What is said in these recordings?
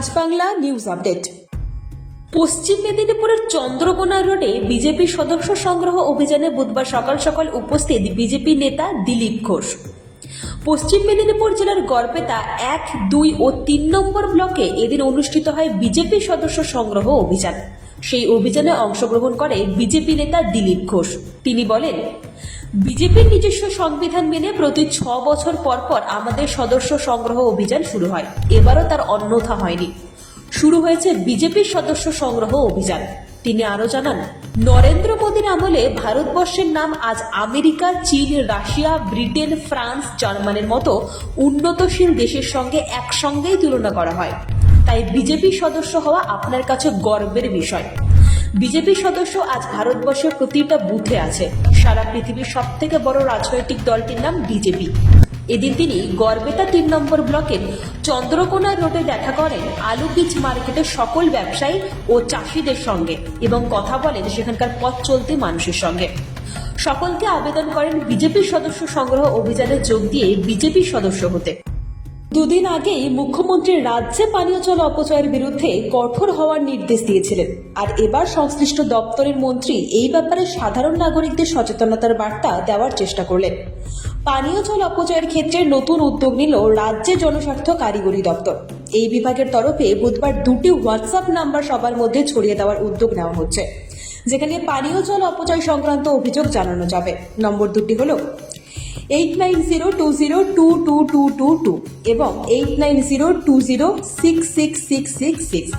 আজ Bangla news update. পশ্চিম মেদিনীপুরের চন্দ্রকোনা রোডে বিজেপি সদস্য সংগ্রহ অভিযানে বুধবার সকাল সকাল উপস্থিত বিজেপি নেতা দিলীপ ঘোষ। পশ্চিম মেদিনীপুর জেলার গড়বেতা এক, দুই ও তিন নম্বর ব্লকে এদিন অনুষ্ঠিত হয় বিজেপি সদস্য সংগ্রহ অভিযান। সেই অভিযানে অংশগ্রহণ করে বিজেপি নেতা দিলীপ ঘোষ। তিনি বলেন বিজেপির নিজস্ব সংবিধান মেনে প্রতি ছ বছর পর পর আমাদের সদস্য সংগ্রহ অভিযান শুরু হয়। এবারও তার অন্যথা হয়নি। শুরু হয়েছে বিজেপির সদস্য সংগ্রহ অভিযান। তিনি আরও জানান, নরেন্দ্র মোদীর আমলে ভারতবর্ষের নাম আজ আমেরিকা, চীন, রাশিয়া, ব্রিটেন, ফ্রান্স, জার্মানির মতো উন্নতশীল দেশের সঙ্গে একসঙ্গেই তুলনা করা হয়। তাই বিজেপি সদস্য হওয়া আপনার কাছে গর্বের বিষয়। বিজেপি সদস্য আজ ভারতবর্ষের প্রতিটা বুথে আছে। সারা পৃথিবীর সব থেকে বড় রাজনৈতিক দলটির নাম বিজেপি। এদিন তিনি গড়বেতা তিন নম্বর ব্লকের চন্দ্রকোনা রোডে দেখা করেন আলু বীজ মার্কেটের সকল ব্যবসায়ী ও চাষিদের সঙ্গে এবং কথা বলেন সেখানকার পথ চলতি মানুষের সঙ্গে। সকলকে আবেদন করেন বিজেপির সদস্য সংগ্রহ অভিযানে যোগ দিয়ে বিজেপির সদস্য হতে। দুদিন আগেই মুখ্যমন্ত্রী রাজ্যে পানীয় জল অপচয়ের বিরুদ্ধে কঠোর হওয়ার নির্দেশ দিয়েছিলেন। আর এবার সংশ্লিষ্ট দপ্তরের মন্ত্রী এই ব্যাপারে সাধারণ নাগরিকদের সচেতনতার বার্তা দেওয়ার চেষ্টা করলেন। পানীয় জল অপচয়ের ক্ষেত্রে নতুন উদ্যোগ নিল রাজ্যে জনস্বার্থ কারিগরি দপ্তর। এই বিভাগের তরফে বুধবার দুটি হোয়াটসঅ্যাপ নাম্বার সবার মধ্যে ছড়িয়ে দেওয়ার উদ্যোগ নেওয়া হচ্ছে। যেখানে পানীয় জল অপচয় সংক্রান্ত অভিযোগ জানানো যাবে। নম্বর দুটি হলো eight nine zero two zero two two two two two এবং eight nine zero two zero six six six six six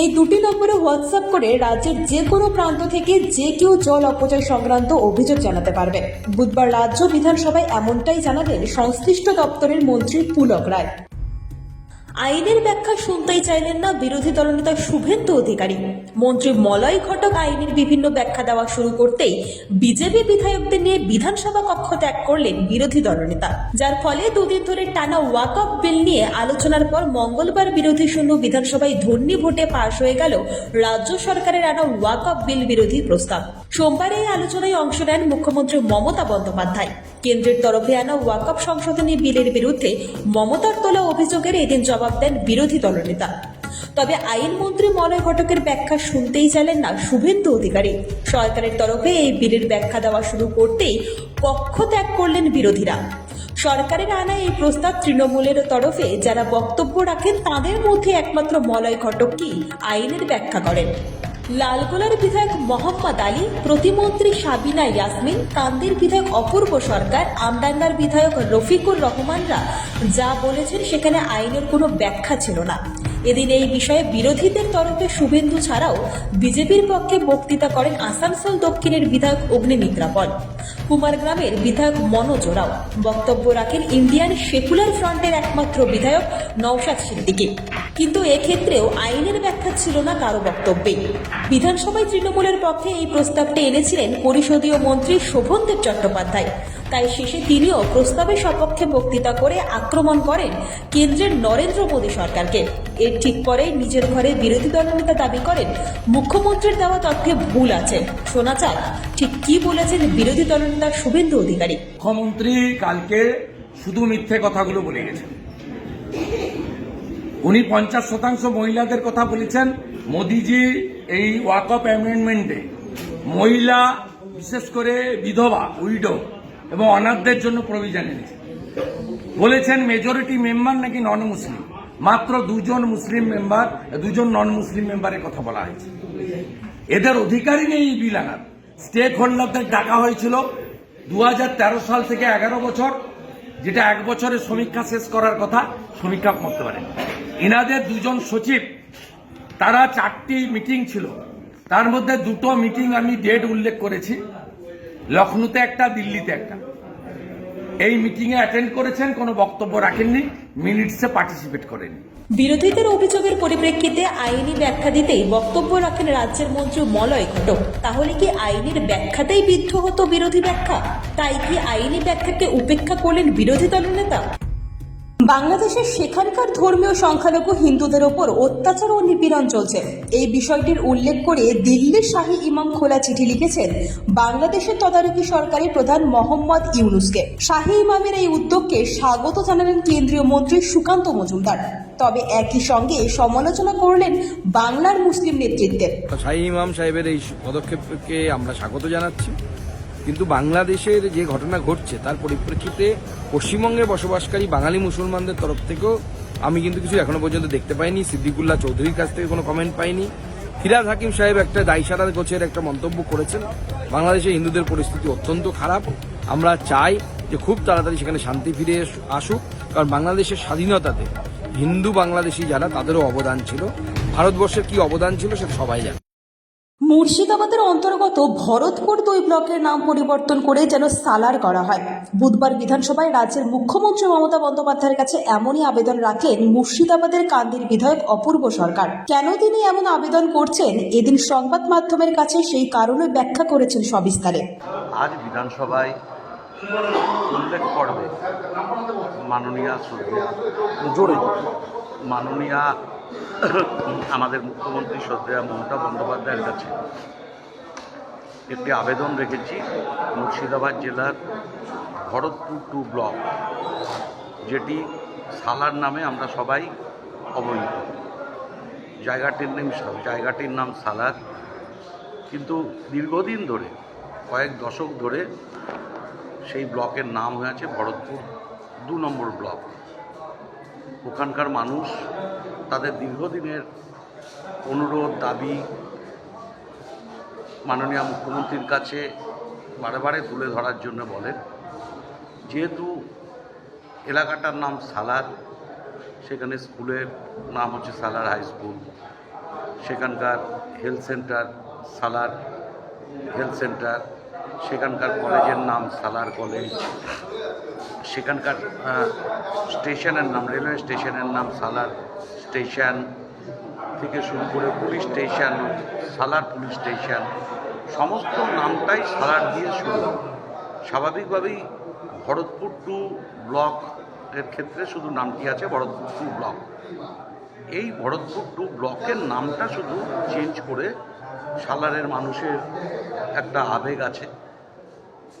এই দুটি নম্বরে হোয়াটসঅ্যাপ করে রাজ্যের যে কোনো প্রান্ত থেকে যে কেউ জল অপচয় সংক্রান্ত অভিযোগ জানাতে পারবে। বুধবার রাজ্য বিধানসভায় এমনটাই জানালেন সংশ্লিষ্ট দপ্তরের মন্ত্রী পুলক রায়। আইনের ব্যাখ্যা শুনতেই চাইলেন না বিরোধী দলনেতা শুভেন্দু অধিকারী। মন্ত্রী মলয় ঘটক আইনের বিভিন্ন ব্যাখ্যা দেওয়া শুরু করতেই বিজেপি বিধায়কদের নিয়ে বিধানসভা কক্ষ ত্যাগ করলেন বিরোধী দলনেতা যার ফলে দুদিন ধরে টানা ওয়াক অফ বিল নিয়ে আলোচনার পর মঙ্গলবার বিরোধী শূন্য বিধানসভায় ধর্ণী ভোটে পাশ হয়ে গেল রাজ্য সরকারের আনা ওয়াক অফ বিল বিরোধী প্রস্তাব। সোমবার এই আলোচনায় অংশ নেন মুখ্যমন্ত্রী মমতা বন্দ্যোপাধ্যায়। কেন্দ্রের তরফে আনা ওয়াকআপ সংশোধনী বিলের বিরুদ্ধে মমতার তোলা অভিযোগের এদিন জবাব দেন বিরোধী দলনেতা। তবে আইনমন্ত্রী মলয় ঘটকের ব্যাখ্যা শুনতেই চাইলেন না শুভেন্দু অধিকারী। সরকারের তরফে এই বিলের ব্যাখ্যা দেওয়া শুরু করতেই কক্ষ ত্যাগ করলেন বিরোধীরা। সরকারের আনা এই প্রস্তাব তৃণমূলের তরফে যারা বক্তব্য রাখেন তাদের মধ্যে একমাত্র মলয় ঘটক কি আইনের ব্যাখ্যা করেন। লালগোলার বিধায়ক মোহাম্মদ আলী, প্রতিমন্ত্রী সাবিনা ইয়াসমিন, কান্দির বিধায়ক অপূর্ব সরকার, আমডাঙ্গার বিধায়ক রফিকুর রহমানরা যা বলেছেন সেখানে আইনের কোনো ব্যাখ্যা ছিল না। এদিন এই বিষয়ে বিরোধীদের তরফে শুভেন্দু ছাড়াও বিজেপির পক্ষে বক্তৃতা করেন আসানসোল দক্ষিণের বিধায়ক অগ্নিমিত্রা পল। কুমারগ্রামের বিধায়ক মনোজ ওরাও। বক্তব্য রাখেন ইন্ডিয়ান সেকুলার ফ্রন্টের একমাত্র বিধায়ক নওশাদ সিদ্দিকী। কিন্তু এক্ষেত্রেও আইনের ব্যাখ্যা ছিল না কারও বক্তব্যে। বিধানসভায় তৃণমূলের পক্ষে এই প্রস্তাবটি এনেছিলেন পরিষদীয় মন্ত্রী শোভনদেব চট্টোপাধ্যায়। তাই শেষে তিনিও প্রস্তাবের সপক্ষে বক্তৃতা করে আক্রমণ করেন কেন্দ্রের নরেন্দ্র মোদী সরকারকে। এর ঠিক পরে নিজের ঘরে বিরোধী দলনেতা দাবি করেন, মুখ্যমন্ত্রীর দেওয়া তথ্যে ভুল আছে। শোনা যাক, ঠিক কি বলেছেন বিরোধী দলনেতা শুভেন্দু অধিকারী। মুখ্যমন্ত্রী কালকে শুধু মিথ্যে কথাগুলো বলে গেছেন। উনি পঞ্চাশ শতাংশ মহিলাদের কথা বলেছেন। মোদিজি এই ওয়াক অফ অ্যামেন্ডমেন্টে মহিলা, বিশেষ করে বিধবা, উইডো এবং অনাথদের জন্য প্রভিজন এনেছে বলেছেন মেজরিটি মেম্বার নাকি নন মুসলিম মাত্র দুজন মুসলিম মেম্বার দুজন নন মুসলিম মেম্বারের কথা বলা হয়েছে। এদের অধিকারই নেই বিল আনার। স্টেক হোল্ডারদের ডাকা হয়েছিল দু হাজার তেরো সাল থেকে এগারো বছর, যেটা এক বছরের সমীক্ষা শেষ করার কথা, সমীক্ষা করতে পারেন এনাদের দুজন সচিব, তারা চারটি মিটিং ছিল। তার মধ্যে দুটো মিটিং আমি ডেট উল্লেখ করেছি। লখনৌতে একটা, দিল্লিতে একটা। এই মিটিংয়ে অ্যাটেন্ড করেছেন, কোনো বক্তব্য রাখেননি, মিনিটসে পার্টিসিপেট করেননি। বিরোধীদের অভিযোগের পরিপ্রেক্ষিতে আইনি ব্যাখ্যা দিতেই বক্তব্য রাখেন রাজ্যের মন্ত্রী মলয় ঘটক। তাহলে কি আইনের ব্যাখ্যাতেই বিদ্ধ হতো বিরোধী ব্যাখ্যা? তাই কি আইনি ব্যাখ্যাকে উপেক্ষা করলেন বিরোধী দলনেতা বাংলাদেশের সেখানকার ধর্মীয় সংখ্যালঘু হিন্দুদের ওপর অত্যাচার ও নিপীড়ন চলছে। এই বিষয়টির উল্লেখ করে দিল্লির শাহী ইমাম খোলা চিঠি লিখেছেন, বাংলাদেশের তদারকি সরকারি প্রধান মোহাম্মদ ইউনুসকে। শাহী ইমামের এই উদ্যোগকে স্বাগত জানালেন কেন্দ্রীয় মন্ত্রী সুকান্ত মজুমদার। তবে একই সঙ্গে সমালোচনা করলেন বাংলার মুসলিম নেতৃত্বের। শাহী ইমাম সাহেবের এই পদক্ষেপকে আমরা স্বাগত জানাচ্ছি। কিন্তু বাংলাদেশের যে ঘটনা ঘটছে, তার পরিপ্রেক্ষিতে পশ্চিমবঙ্গে বসবাসকারী বাঙালি মুসলমানদের তরফ থেকেও আমি কিন্তু কিছু এখনও পর্যন্ত দেখতে পাইনি। সিদ্দিকুল্লাহ চৌধুরীর কাছ থেকে কোনো কমেন্ট পাইনি। ফিরাদ হাকিম সাহেব একটা দায়সারার গোছের একটা মন্তব্য করেছেন। বাংলাদেশে হিন্দুদের পরিস্থিতি অত্যন্ত খারাপ। আমরা চাই যে খুব তাড়াতাড়ি সেখানে শান্তি ফিরে আসুক। কারণ বাংলাদেশের স্বাধীনতাতে হিন্দু বাংলাদেশি যারা, তাদেরও অবদান ছিল। ভারতবর্ষের কি অবদান ছিল সেটা সবাই জানে। মুর্শিদাবাদের অন্তর্গত ভরতপুর দুই ব্লকের নাম পরিবর্তন করে যেন সালার করা হয়। বুধবার বিধানসভায় রাজ্যের মুখ্যমন্ত্রী মমতা বন্দ্যোপাধ্যায়ের কাছে এমনই আবেদন রাখলেন মুর্শিদাবাদের কান্দির বিধায়ক অপূর্ব সরকার। কেন তিনি এমন আবেদন করছেন? এদিন সংবাদ মাধ্যমের কাছে সেই কারণে ব্যাখ্যা করেছেন সবিস্তারে। আজ বিধানসভায় উল্লেখ করবে মাননীয়া আমাদের মুখ্যমন্ত্রী শ্রদ্ধেয়া মমতা বন্দ্যোপাধ্যায়ের কাছে একটি আবেদন রেখেছি মুর্শিদাবাদ জেলার ভরতপুর টু ব্লক, যেটি সালার নামে আমরা সবাই অবহিত। জায়গাটির নাম জায়গাটির নাম সালার। কিন্তু দীর্ঘদিন ধরে, কয়েক দশক ধরে সেই ব্লকের নাম হয়েছে ভরতপুর দু নম্বর ব্লক। ওখানকার মানুষ তাদের দীর্ঘদিনের অনুরোধ, দাবি মাননীয় মুখ্যমন্ত্রীর কাছে বারে তুলে ধরার জন্য বলেন। যেহেতু এলাকাটার নাম সালার, সেখানে স্কুলের নাম হচ্ছে সালার হাই স্কুল, সেখানকার health centre Salar health centre, সেখানকার কলেজের নাম সালার কলেজ, সেখানকার স্টেশনের নাম, রেলওয়ে স্টেশনের নাম সালার স্টেশন থেকে শুরু করে police station, Salar police station, সমস্ত নামটাই সালার দিয়ে শুরু। স্বাভাবিকভাবেই ভরতপুর টু ব্লক এর ক্ষেত্রে শুধু নামটি আছে ভরতপুর টু ব্লক। এই ভরতপুর টু ব্লকের নামটা শুধু চেঞ্জ করে সালারের মানুষের একটা আবেগ আছে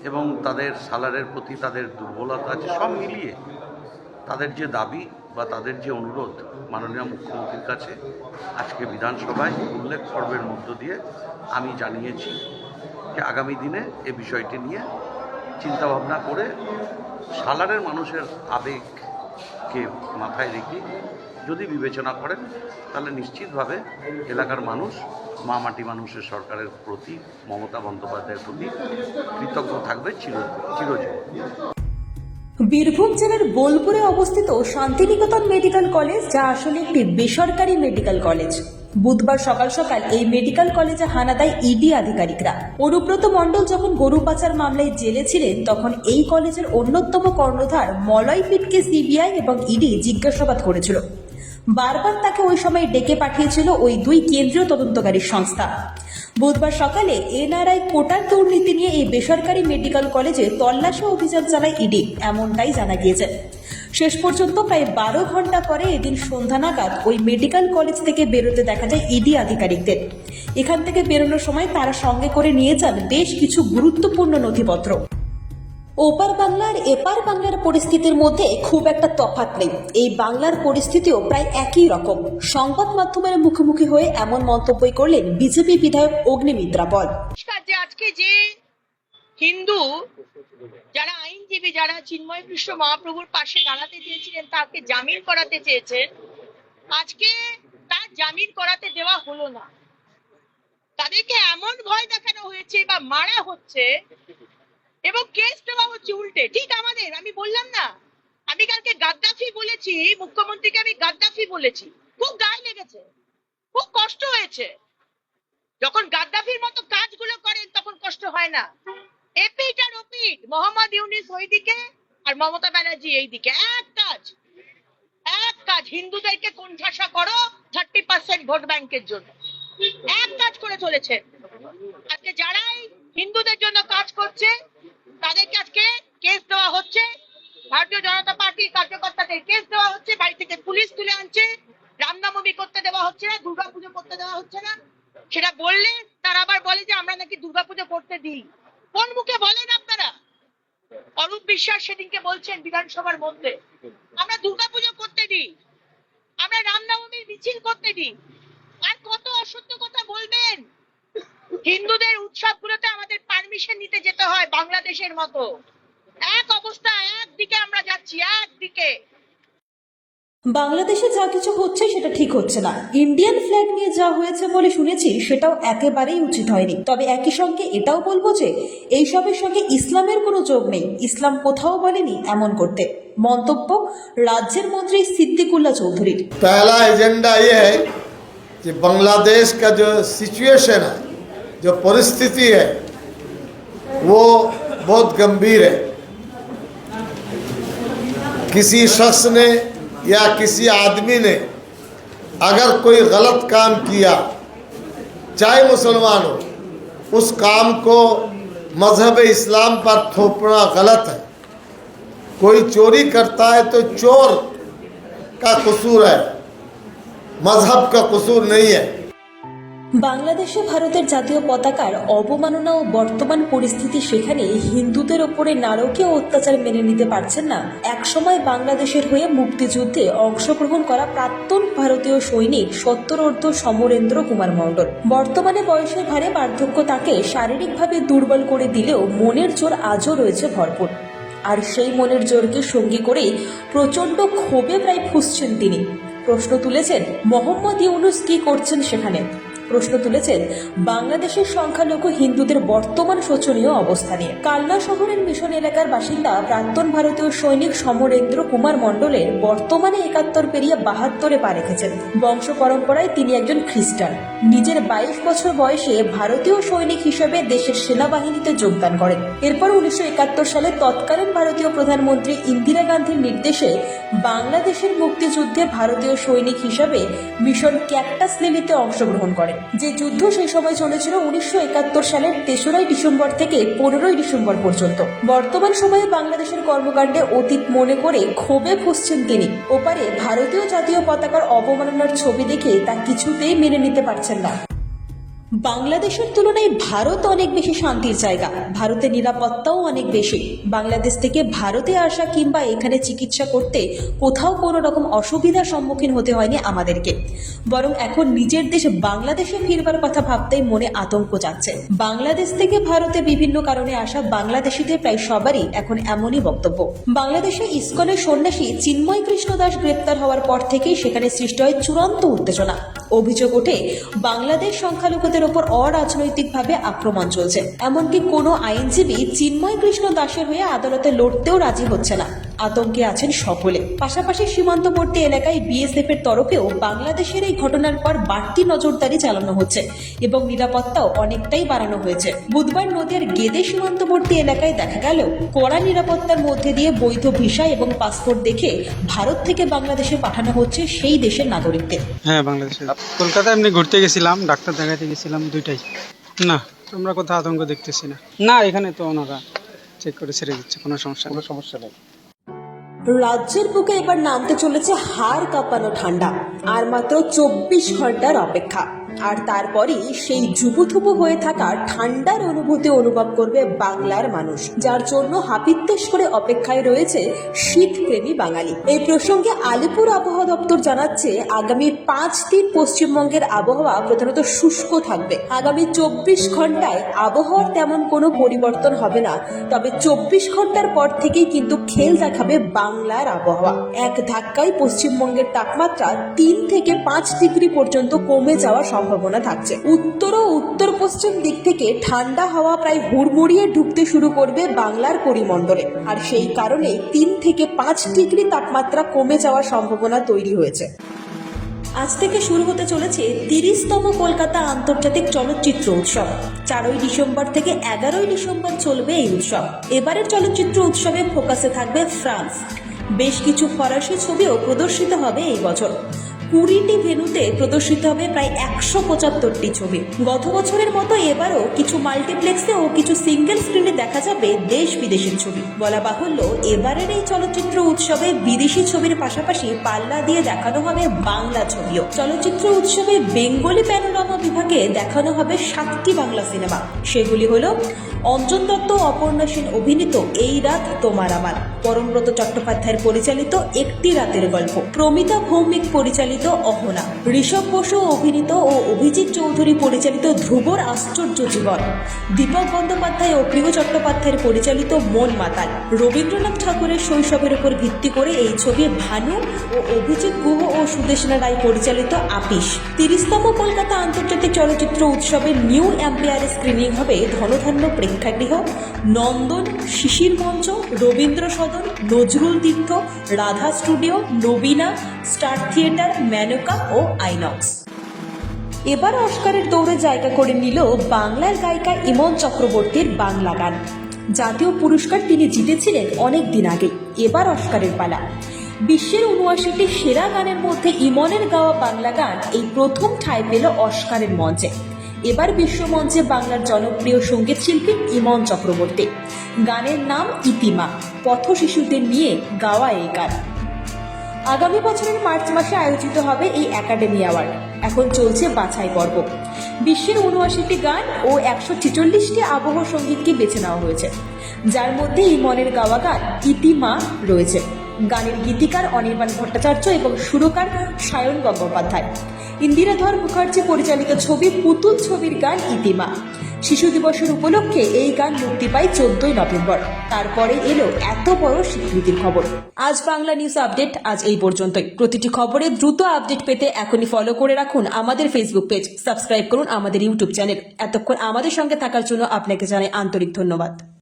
এবং তাদের সালারের প্রতি তাদের দুর্বলতা আছে, সব মিলিয়ে তাদের যে দাবি বা তাদের যে অনুরোধ মাননীয় মুখ্যমন্ত্রীর কাছে, আজকে বিধানসভায় উল্লেখ পর্বের মধ্য দিয়ে আমি জানিয়েছি যে আগামী দিনে এ বিষয়টি নিয়ে চিন্তাভাবনা করে সালারের মানুষের আবেগকে মাথায় রেখে যদি বিবেচনা করেন, তাহলে নিশ্চিতভাবে এলাকার মানুষ, মা মাটি মানুষের সরকারের প্রতি, মমতা বন্দ্যোপাধ্যায়ের প্রতি কৃতজ্ঞ থাকবে চির চিরজীবন। বীরভূম জেলার বোলপুরে অবস্থিত শান্তিনিকেতন মেডিকেল কলেজ, যা আসলে একটি বেসরকারি মেডিকেল কলেজ। বুধবার সকাল সকাল এই মেডিকেল কলেজে হানা দেয় ইডি আধিকারিকরা। অনুব্রত মণ্ডল যখন গরু পাচার মামলায় জেলে ছিলেন, তখন এই কলেজের অন্যতম কর্ণধার মলয় পিটকে সিবিআই এবং ইডি জিজ্ঞাসাবাদ করেছিল। বারবার তাকে ওই সময় ডেকে পাঠিয়েছিল ওই দুই কেন্দ্রীয় তদন্তকারী সংস্থা। বুধবার সকালে এনআরআই কোটার দুর্নীতি নিয়ে এই বেসরকারি মেডিকেল কলেজে তল্লাশি অভিযান চালায় ইডি, এমনটাই জানা গিয়েছে। শেষ পর্যন্ত প্রায় বারো ঘণ্টা পরে এদিন সন্ধ্যা নাগাদ ওই মেডিকেল কলেজ থেকে বেরোতে দেখা যায় ইডি আধিকারিকদের। এখান থেকে বেরোনোর সময় তারা সঙ্গে করে নিয়ে যান বেশ কিছু গুরুত্বপূর্ণ নথিপত্র। ওপার বাংলার, এপার বাংলার পরিস্থিতির মধ্যে খুব একটা তফাৎ নেই। এই বাংলার পরিস্থিতিও প্রায় একই রকম। সংবাদ মাধ্যমের মুখোমুখি হয়ে এমন মন্তব্যই করলেন বিজেপি বিধায়ক অগ্নিমিত্রা পল যে আজকে যে হিন্দু, যারা আইনজীবী, যারা চিন্ময় কৃষ্ণ মহাপ্রভুর পাশে দাঁড়াতে চেয়েছিলেন, তাকে জামিন করাতে চেয়েছেন। আজকে তার জামিন করাতে দেওয়া হলো না। তাদেরকে এমন ভয় দেখানো হয়েছে বা মারা হচ্ছে এবং কেস দেওয়া হচ্ছে উল্টে। ঠিক আমাদের, আমি বললাম না। আমি কালকে গাদ্দাফি বলেছি, মুখ্যমন্ত্রীকে আমি গাদ্দাফি বলেছি। খুব গায়ে লেগেছে। খুব কষ্ট হয়েছে। যখন গাদ্দাফির মতো কাজগুলো করেন, তখন কষ্ট হয় না। এপিট আর ওপিট মোহাম্মদ ইউনিস ওইদিকে আর মমতা ব্যানার্জি এইদিকে। এক কাজ এক কাজ, হিন্দুদেরকে কোণঠাসা করো থার্টি পার্সেন্ট ভোট ব্যাংকের জন্য। এক কাজ করে চলেছে আজকে যারাই হিন্দুদের জন্য কাজ করছে তাদেরকে আজকে কেস দেওয়া হচ্ছে। ভারতীয় জনতা পার্টির কার্যকর্তাদের কেস দেওয়া হচ্ছে। বাড়ি থেকে পুলিশ তুলে আনছে। রামনবমী করতে দেওয়া হচ্ছে না, দুর্গাপুজো করতে দেওয়া হচ্ছে না। সেটা বললে তারা আবার বলে যে, আমরা নাকি দুর্গাপুজো করতে দিই। কোন মুখে বলেন আপনারা? অরূপ বিশ্বাস সেদিনকে বলছেন বিধানসভার মধ্যে, আমরা দুর্গাপুজো করতে দিই। আমরা রামনবমীর মিছিল করতে দিই। আর কত অসত্য কথা বলবেন? হিন্দুদের উৎসবগুলোতে আমাদের পারমিশন নিতে যেতে হয় বাংলাদেশের মতো এক অবস্থা একদিকে আমরা যাচ্ছি একদিকে বাংলাদেশে যা কিছু হচ্ছে সেটা ঠিক হচ্ছে না ইন্ডিয়ান ফ্ল্যাগ নিয়ে যা হয়েছে বলে শুনেছি সেটাও একেবারেই উচিত হয়নি তবে একই সঙ্গে এটাও বলবো যে এইসবের সঙ্গে ইসলামের কোনো যোগ নেই ইসলাম কোথাও বলেনি এমন করতে মন্তব্য রাজ্যের মন্ত্রী সিদ্দিকুল্লাহ চৌধুরীর पहला एजेंडा ये है कि बांग्लादेश का जो सिचुएशन है जो परिस्थिति है, वो बहुत गंभीर है। किसी शख्स ने या किसी आदमी ने अगर कोई गलत काम किया, चाहे मुसलमान हो, उस काम को मज़हब इस्लाम पर थोपना गलत है। कोई चोरी करता है तो चोर का कसूर है, मज़हब का कसूर नहीं है। বাংলাদেশে ভারতের জাতীয় পতাকার অবমাননা ও বর্তমান পরিস্থিতি সেখানে হিন্দুদের ওপরে নারকীয় অত্যাচার মেনে নিতে পারছেন না। একসময় বাংলাদেশের হয়ে মুক্তিযুদ্ধে অংশগ্রহণ করা প্রাক্তন ভারতীয় সৈনিক সত্তরোর্ধ সমরেন্দ্র কুমার মণ্ডল। বর্তমানে বয়সের ভারে পার্থক্য তাকে শারীরিকভাবে দুর্বল করে দিলেও মনের জোর আজও রয়েছে ভরপুর। আর সেই মনের জোরকে সঙ্গী করেই প্রচণ্ড ক্ষোভে প্রায় ফুসছেন তিনি। প্রশ্ন তুলেছেন, মোহাম্মদ ইউনুস কি করছেন সেখানে? প্রশ্ন তুলেছেন, বাংলাদেশের সংখ্যালঘু হিন্দুদের বর্তমান শোচনীয় অবস্থা নিয়ে। কালনা শহরের মিশন এলাকার বাসিন্দা প্রাক্তন ভারতীয় সৈনিক সমরেন্দ্র কুমার মণ্ডলের বর্তমানে একাত্তর পেরিয়ে বাহাত্তরে পা রেখেছেন। বংশ পরম্পরায় তিনি একজন খ্রিস্টান। নিজের বাইশ বছর বয়সে ভারতীয় সৈনিক হিসেবে দেশের সেনাবাহিনীতে যোগদান করেন। এরপর উনিশশো একাত্তর সালে তৎকালীন ভারতীয় প্রধানমন্ত্রী ইন্দিরা গান্ধীর নির্দেশে বাংলাদেশের মুক্তিযুদ্ধে ভারতীয় সৈনিক হিসাবে মিশন ক্যাকটাস লিলিতে অংশগ্রহণ করেন। যে যুদ্ধ সেই সময় চলেছিল উনিশশো একাত্তর সালের তেসরাই ডিসেম্বর থেকে পনেরোই ডিসেম্বর পর্যন্ত। বর্তমান সময়ে বাংলাদেশের কর্মকাণ্ডে অতীত মনে করে ক্ষোভে ফুসছেন তিনি। ওপারে ভারতীয় জাতীয় পতাকার অবমাননার ছবি দেখে তা কিছুতেই মেনে নিতে পারছেন না। বাংলাদেশের তুলনায় ভারত অনেক বেশি শান্তির জায়গা। ভারতের নিরাপত্তাও অনেক বেশি। বাংলাদেশ থেকে ভারতে আসা কিংবা এখানে চিকিৎসা করতে কোথাও কোনো রকম অসুবিধার সম্মুখীন হতে হয়নি আমাদেরকে। বরং এখন নিজের দেশ বাংলাদেশে ফিরবার কথা ভাবতেই মনে আতঙ্ক যাচ্ছে বাংলাদেশ থেকে ভারতে বিভিন্ন কারণে আসা বাংলাদেশিদের প্রায় সবারই এখন এমনই বক্তব্য। বাংলাদেশে ইসকনের সন্ন্যাসী চিন্ময় কৃষ্ণ দাস গ্রেপ্তার হওয়ার পর থেকেই সেখানে সৃষ্টি হয় চূড়ান্ত উত্তেজনা। অভিযোগ ওঠে, বাংলাদেশ সংখ্যালঘুদের ওপর অরাজনৈতিকভাবে আক্রমণ চলছে। এমনকি কোনো আইনজীবী চিন্ময় কৃষ্ণ দাসের হয়ে আদালতে লড়তেও রাজি হচ্ছে না। আতঙ্কে আছেন সকলে। পাশাপাশি সীমান্তবর্তী এলাকায় বিএসএফ এর তরফেও বাংলাদেশের এই ঘটনার পর বাড়তি নজরদারি চালানো হচ্ছে এবং নিরাপত্তাও অনেকটাই বাড়ানো হয়েছে। বুধবার নদীর গেদে সীমান্তবর্তী এলাকায় দেখা গেল কড়া নিরাপত্তার মধ্যে দিয়ে বৈধ ভিসা এবং পাসপোর্ট দেখে ভারত থেকে বাংলাদেশে পাঠানো হচ্ছে সেই দেশের নাগরিকদের। হ্যাঁ বাংলাদেশে। কলকাতায় এমনি ঘুরতে গেছিলাম ডাক্তার দেখাতে গেছিলাম দুইটাই। না আমরা কোথাও আতঙ্ক দেখতেছি না। না এখানে তো ওনারা চেক করে ছেড়ে দিচ্ছে কোনো সমস্যা কোনো সমস্যা নেই। রাজ্যের বুকে এবার নামতে চলেছে হাড় কাঁপানো ঠান্ডা আর মাত্র চব্বিশ ঘণ্টার অপেক্ষা। আর তারপরেই সেই জুবুথুবু হয়ে থাকা ঠান্ডার অনুভূতি অনুভব করবে বাংলার মানুষ, যার জন্য হাপিত্তেশ করে অপেক্ষায় রয়েছে শীতপ্রেমী বাঙালি। এই প্রসঙ্গে আলিপুর আবহাওয়া দপ্তর জানাচ্ছে, আগামী পাঁচ দিন পশ্চিমবঙ্গের আবহাওয়া প্রধানত শুষ্ক থাকবে। আগামী চব্বিশ ঘন্টায় আবহাওয়ার তেমন কোনো পরিবর্তন হবে না, তবে চব্বিশ ঘণ্টার পর থেকেই কিন্তু খেল দেখাবে বাংলার আবহাওয়া। এক ধাক্কায় পশ্চিমবঙ্গের তাপমাত্রা তিন থেকে পাঁচ ডিগ্রি পর্যন্ত কমে যাওয়ার সম্ভাবনা থাকছে। উত্তর ও উত্তর পশ্চিম দিক থেকে ঠান্ডা হাওয়া প্রায় হুড়মুড়িয়ে ঢুকতে শুরু করবে বাংলার পরিমণ্ডলে আর সেই কারণে তিন থেকে পাঁচ ডিগ্রি তাপমাত্রা কমে যাওয়ার সম্ভাবনা তৈরি হয়েছে। আজ থেকে শুরু হতে চলেছে তিরিশতম কলকাতা আন্তর্জাতিক চলচ্চিত্র উৎসব। চারই ডিসেম্বর থেকে এগারোই ডিসেম্বর চলবে এই উৎসব। এবারের চলচ্চিত্র উৎসবে ফোকাসে থাকবে ফ্রান্স। বেশ কিছু ফরাসি ছবিও প্রদর্শিত হবে এই বছর। কুড়িটি ভেনুতে প্রদর্শিত হবে প্রায় একশো পঁচাত্তরটি ছবি। গত বছরের মতো এবারও কিছু মাল্টিপ্লেক্সে ও কিছু সিঙ্গেল স্ক্রিনে দেখা যাবে দেশ বিদেশের ছবি। বলা বাহুল্য, এবারের এই চলচ্চিত্র উৎসবে বিদেশি ছবির পাশাপাশি পাল্লা দিয়ে দেখানো হবে বাংলা ছবিও। চলচ্চিত্র উৎসবে বেঙ্গলি প্যানোরামা বিভাগে দেখানো হবে সাতটি বাংলা সিনেমা। সেগুলি হলো অঞ্জন দত্ত অপর্ণা সেন অভিনীত এই রাত তোমার আমার। পরমব্রত চট্টোপাধ্যায়ের পরিচালিত একটি রাতের গল্প। প্রমিতা ভৌমিক পরিচালিত অহনা। ঋষভ বসু অভিনীত ও অভিজিৎ চৌধুরী পরিচালিত ধ্রুবর আশ্চর্য জীবন। দীপক বন্দ্যোপাধ্যায় ও প্রিয় চট্টোপাধ্যায়ের পরিচালিত মন মাতাল। রবীন্দ্রনাথ ঠাকুরের শৈশবের উপর ভিত্তি করে এই ছবি ভানু ও অভিজিৎ গুহ ও সুদেশনা রায় পরিচালিত আপিস। তিরিশতম কলকাতা আন্তর্জাতিক চলচ্চিত্র উৎসবের নিউ অ্যাম্পিয়ারে স্ক্রিনিং হবে ধনধান্য প্রেক্ষাগৃহ নন্দন, Sisir Mancha, Rabindra Sadan, Nazrul Tirtha, Radha studio, Nabina, Star Theatre Menoka ও আইনক্স। এবার অস্কারের দৌড়ে জায়গা করে নিল বাংলার গায়িকা ইমন চক্রবর্তীর বাংলা গান। জাতীয় পুরস্কার তিনি জিতেছিলেন অনেক দিন আগে, এবার অস্কারের পালা। বিশ্বের উনআশিটি সেরা গানের মধ্যে ইমনের গাওয়া বাংলা গান এই প্রথম ঠাঁই পেল অস্কারের মঞ্চে। এবার বিশ্বমঞ্চে বাংলার জনপ্রিয় সংগীত শিল্পী ইমন চক্রবর্তী। গানের নাম ইতিমা। পথ শিশুদের নিয়ে গাওয়া এই গান। আগামী বছরের মার্চ মাসে আয়োজিত হবে এই একাডেমি অ্যাওয়ার্ড। এখন চলছে বাছাই পর্ব। বিশ্বের উনআশিটি গান ও একশো ছেচল্লিশটি আবহ সঙ্গীতকে বেছে নেওয়া হয়েছে। যার মধ্যে ইমনের গাওয়া গান ইতিমা রয়েছে। গানের গীতিকার অনির্বাণ ভট্টাচার্য এবং সুরকার সায়ন গঙ্গোপাধ্যায়। ইন্দিরাধর মুখার্জি পরিচালিত ছবি পুতুল ছবির গান ইতিমা। শিশু দিবসের উপলক্ষে এই গান মুক্তি পায় চোদ্দই নভেম্বর। তারপরে এলো এত বড় স্বীকৃতির খবর। আজ বাংলা নিউজ আপডেট আজ এই পর্যন্তই। প্রতিটি খবরে দ্রুত আপডেট পেতে এখনই ফলো করে রাখুন আমাদের ফেসবুক পেজ সাবস্ক্রাইব করুন আমাদের ইউটিউব চ্যানেল এতক্ষণ আমাদের সঙ্গে থাকার জন্য আপনাকে জানাই আন্তরিক ধন্যবাদ।